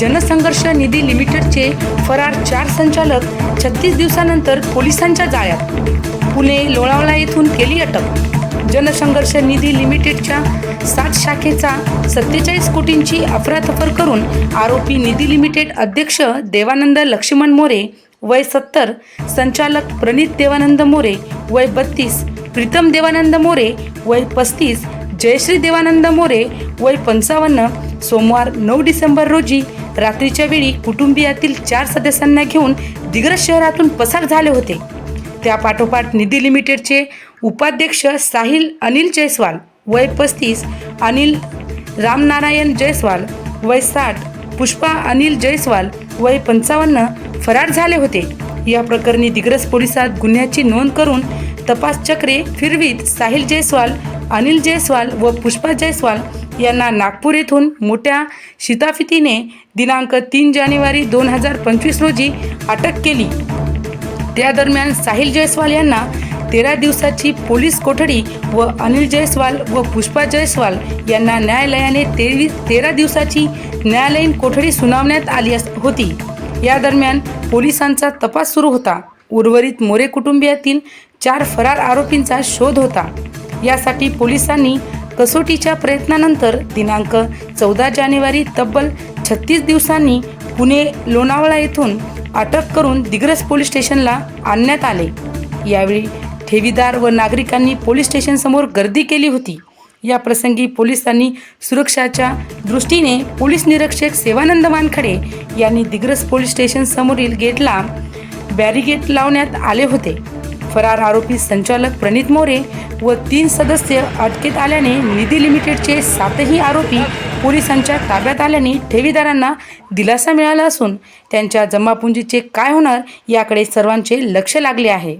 जनसंघर्ष निधी लिमिटेडचे फरार चार संचालक छत्तीस दिवसानंतर पोलिसांच्या जाळ्यात. पुणे लोणावळा येथून केली अटक. जनसंघर्ष निधी लिमिटेडच्या सात शाखेचा सत्तेचाळीस कोटींची अफरातफर करून आरोपी निधी लिमिटेड अध्यक्ष देवानंद लक्ष्मण मोरे वय सत्तर संचालक प्रणित देवानंद मोरे वय बत्तीस प्रीतम देवानंद मोरे वय पस्तीस जयश्री देवानंद मोरे वय पंचावन्न सोमवार नऊ डिसेंबर रोजी रात्रीच्या वेळी कुटुंबियातील चार सदस्यांना घेऊन दिग्रस शहरातून पसार झाले होते. त्या पाठोपाठ निधी लिमिटेडचे उपाध्यक्ष साहिल अनिल जयस्वाल वय पस्तीस अनिल रामनारायण जयस्वाल वय साठ पुष्पा अनिल जयस्वाल वय पंचावन्न फरार झाले होते. या प्रकरणी दिग्रस पोलिसात गुन्ह्याची नोंद करून तपास चक्रे फिरवीत साहिल जयस्वाल अनिल जयस्वाल व पुष्पा जयस्वाल यांना नागपूर येथून मोठ्या शिताफितीने दिनांक तीन जानेवारी दोन हजार पंचवीस रोजी अटक केली. त्या दरम्यान साहिल जयस्वाल यांना तेरा दिवसाची पोलीस कोठडी व अनिल जयस्वाल व पुष्पा जयस्वाल यांना न्यायालयाने तेवीस तेरा दिवसाची न्यायालयीन कोठडी सुनावण्यात आली अस- होती. या दरम्यान पोलिसांचा तपास सुरू होता. उर्वरित मोरे कुटुंबियातील चार फरार आरोपींचा शोध होता. यासाठी पोलिसांनी कसोटीच्या प्रयत्नानंतर दिनांक चौदा जानेवारी तब्बल छत्तीस दिवसांनी पुणे लोणावळा येथून अटक करून दिग्रस पोलीस स्टेशनला आणण्यात आले. यावेळी ठेवीदार व नागरिकांनी पोलीस स्टेशनसमोर गर्दी केली होती. या प्रसंगी पोलिसांनी सुरक्षाच्या दृष्टीने पोलीस निरीक्षक सेवानंद वानखडे यांनी दिग्रस पोलीस स्टेशनसमोरील गेटला बॅरिगेट लावण्यात आले होते. फरार आरोपी संचालक प्रणित मोरे व तीन सदस्य अटकेत आल्याने निधी लिमिटेडचे सातही आरोपी पोलिसांच्या ताब्यात आल्याने ठेवीदारांना दिलासा मिळाला असून त्यांच्या जमापुंजीचे काय होणार याकडे सर्वांचे लक्ष लागले आहे.